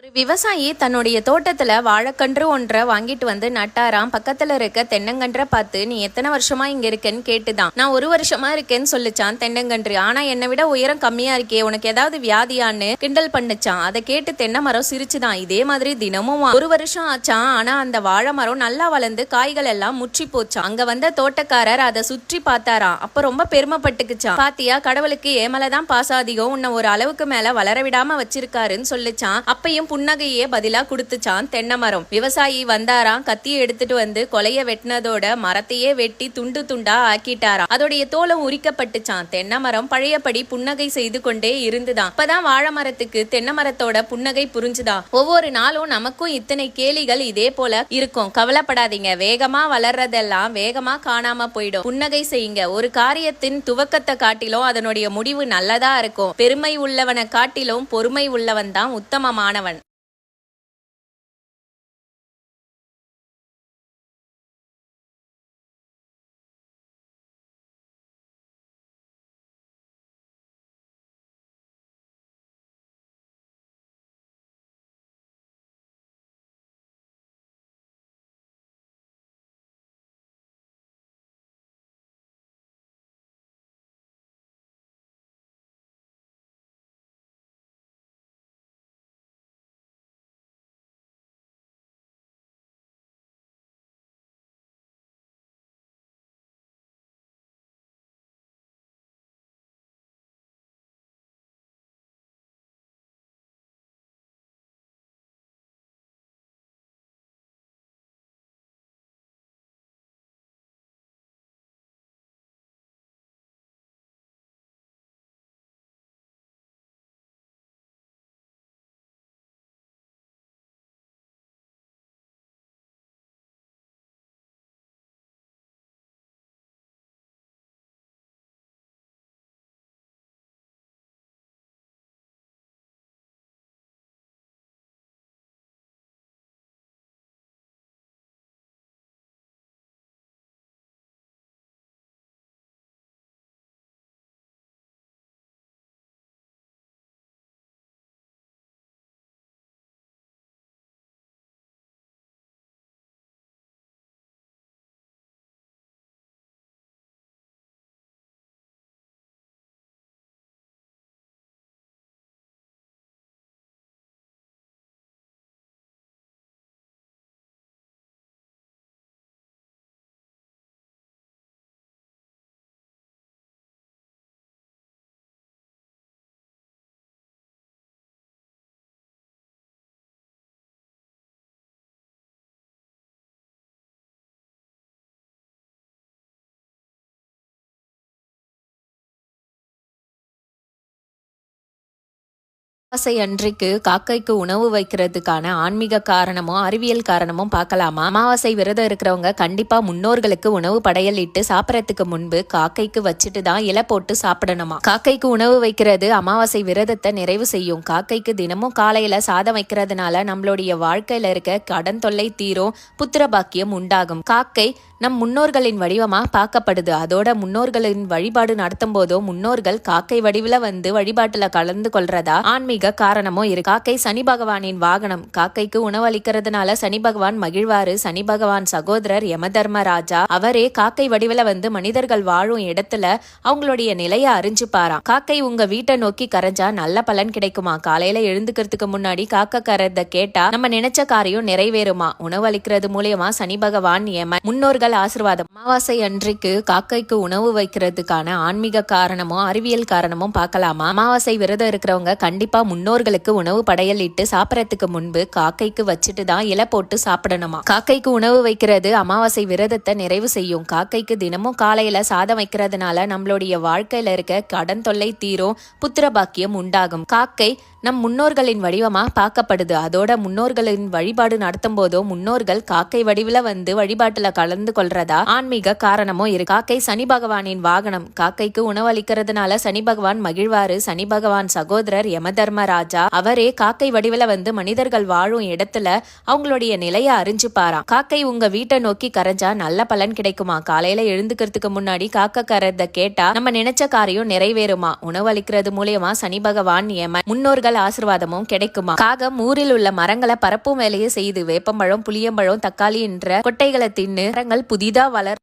ஒரு விவசாயி தன்னுடைய தோட்டத்துல வாழைக்கன்று ஒன்றை வாங்கிட்டு வந்து நட்டாராம். பக்கத்துல இருக்க தென்னங்கன்றை பார்த்து நீ எத்தனை வருஷமா இங்க இருக்கேன்னு கேட்டுதான். நான் ஒரு வருஷமா இருக்கேன்னு சொல்லிச்சான் தென்னங்கன்று. ஆனா என்னை விட உயரம் கம்மியா இருக்கே. உனக்கு ஏதாவது வியாதியான்னு கிண்டல் பண்ணுச்சான். அதை கேட்டு தென்னை மரம் சிரிச்சுதான். இதே மாதிரி தினமும் ஒரு வருஷம் ஆச்சான். ஆனா அந்த வாழை மரம் நல்லா வளர்ந்து காய்கள் எல்லாம் முற்றி போச்சான். அங்க வந்த தோட்டக்காரர் அதை சுற்றி பார்த்தாராம். அப்ப ரொம்ப பெருமைப்பட்டுக்குச்சான் பாத்தியா கடவுளுக்கு ஏமலதான் பாசாதிகம். உன்னை ஒரு அளவுக்கு மேல வளர விடாம வச்சிருக்காருன்னு சொல்லிச்சான். அப்பையும் புன்னகையே பதிலா கொடுத்துச்சான் தென்னை மரம் விவசாயி வந்தாராம் கத்தியை எடுத்துட்டு வந்து கொலைய வெட்டினதோட மரத்தையே வெட்டி துண்டு துண்டா ஆக்கிட்டாராம். அதோடைய தோலம் உரிக்கப்பட்டுச்சான் தென்னை மரம் பழையபடி புன்னகை செய்து கொண்டே இருந்துதான் அப்பதான் வாழை மரத்துக்கு தென்னை மரத்தோட புன்னகை புரிஞ்சுதான் ஒவ்வொரு நாளும் நமக்கும் இத்தனை கேலிகள் இதே போல இருக்கும். கவலைப்படாதீங்க. வேகமா வளர்றதெல்லாம் வேகமா காணாம போயிடும். புன்னகை செய்யுங்க. ஒரு காரியத்தின் துவக்கத்தை காட்டிலும் அதனுடைய முடிவு நல்லதா இருக்கும். பெருமை உள்ளவனை காட்டிலும் பொறுமை உள்ளவன் தான் உத்தமமானவன். அமாவாசை அன்றைக்கு காக்கைக்கு உணவு வைக்கிறதுக்கான ஆன்மீக காரணமும் அறிவியல் காரணமும் பார்க்கலாமா? அமாவாசை விரதம் இருக்கிறவங்க கண்டிப்பா முன்னோர்களுக்கு உணவு படையலிட்டு சாப்பிடறதுக்கு முன்பு காக்கைக்கு வச்சுட்டு தான் இலை போட்டு சாப்பிடணுமா? காக்கைக்கு உணவு வைக்கிறது அமாவாசை விரதத்தை நிறைவு செய்யும். காக்கைக்கு தினமும் காலையில சாதம் வைக்கிறதுனால நம்மளுடைய வாழ்க்கையில இருக்க கடன் தொல்லை தீரும் புத்திர பாக்கியம் உண்டாகும். காக்கை நம் முன்னோர்களின் வடிவமா பார்க்கப்படுது. அதோட முன்னோர்களின் வழிபாடு நடத்தும் போதோ முன்னோர்கள் காக்கை வடிவில் வந்து வழிபாட்டுல கலந்து கொள்றதா? ஆன்மீக காரணமும் இருக்கு காக்கை சனி பகவானின் வாகனம். காக்கைக்கு உணவளிக்கிறதுனால சனி பகவான் மகிழ்வாரு சனி பகவான் சகோதரர் யமதர்மராஜா அவரே காக்கை வடிவில வந்து மனிதர்கள் வாழும் இடத்துல அவங்களுடைய நிலைய அறிஞ்சுப்பாராம் காக்கை உங்க வீட்டை நோக்கி கரைஞ்சா நல்ல பலன் கிடைக்குமா? காலையில எழுந்துக்கிறதுக்கு முன்னாடி காக்க கரத கேட்டா நம்ம நினைச்ச காரியம் நிறைவேறுமா? உணவளிக்கிறது மூலியமா சனி பகவான் யம முன்னோர்கள் ஆசிர்வாதம். அமாவாசை அன்றைக்கு காக்கைக்கு உணவு வைக்கிறதுக்கான ஆன்மீக காரணமும் அறிவியல் காரணமும் பார்க்கலாமா? அமாவாசை விரதம் இருக்கிறவங்க கண்டிப்பா முன்னோர்களுக்கு உணவு படையலிட்டு சாப்பிட்றதுக்கு முன்பு காக்கைக்கு வச்சுட்டு தான் இலை போட்டு சாப்பிடணுமா? காக்கைக்கு உணவு வைக்கிறது அமாவாசை விரதத்தை நிறைவு செய்யும். காக்கைக்கு தினமும் காலையில சாதம் வைக்கிறதுனால நம்மளுடைய வாழ்க்கையில இருக்க கடன் தொல்லை தீரும் புத்திர பாக்கியம் உண்டாகும். காக்கை நம் முன்னோர்களின் வடிவமா பார்க்கப்படுது. அதோட முன்னோர்களின் வழிபாடு நடத்தும் போதோ முன்னோர்கள் காக்கை வடிவில வந்து வழிபாட்டுல கலந்து கொள்றதா ஆன்மீக காரணமும் இருக்கு காக்கை சனி பகவானின் வாகனம். காக்கைக்கு உணவளிக்கிறதுனால சனி பகவான் மகிழ்வாரு. சனி பகவான் சகோதரர் யமதர்ம தர்மராஜா அவரே காக்கை வடிவில வந்து மனிதர்கள் வாழும் இடத்துல அவங்களுடைய நிலைய அறிஞ்சுப்பாராம். காக்கை உங்க வீட்டை நோக்கி கரைஞ்சா நல்ல பலன் கிடைக்குமா? காலையில எழுந்துக்கிறதுக்கு முன்னாடி காக்கை கரத கேட்டா நம்ம நினைச்ச காரியம் நிறைவேறுமா? உணவு அளிக்கிறது மூலியமா சனி பகவான் ஏம முன்னோர்கள் ஆசிர்வாதமும் கிடைக்குமா? காகம் ஊரில் உள்ள மரங்களை பரப்பும் வேலையை செய்து வேப்பம்பழம் புளியம்பழம் தக்காளி என்ற கொட்டைகளை தின்னு மரங்கள் புதிதா வளர்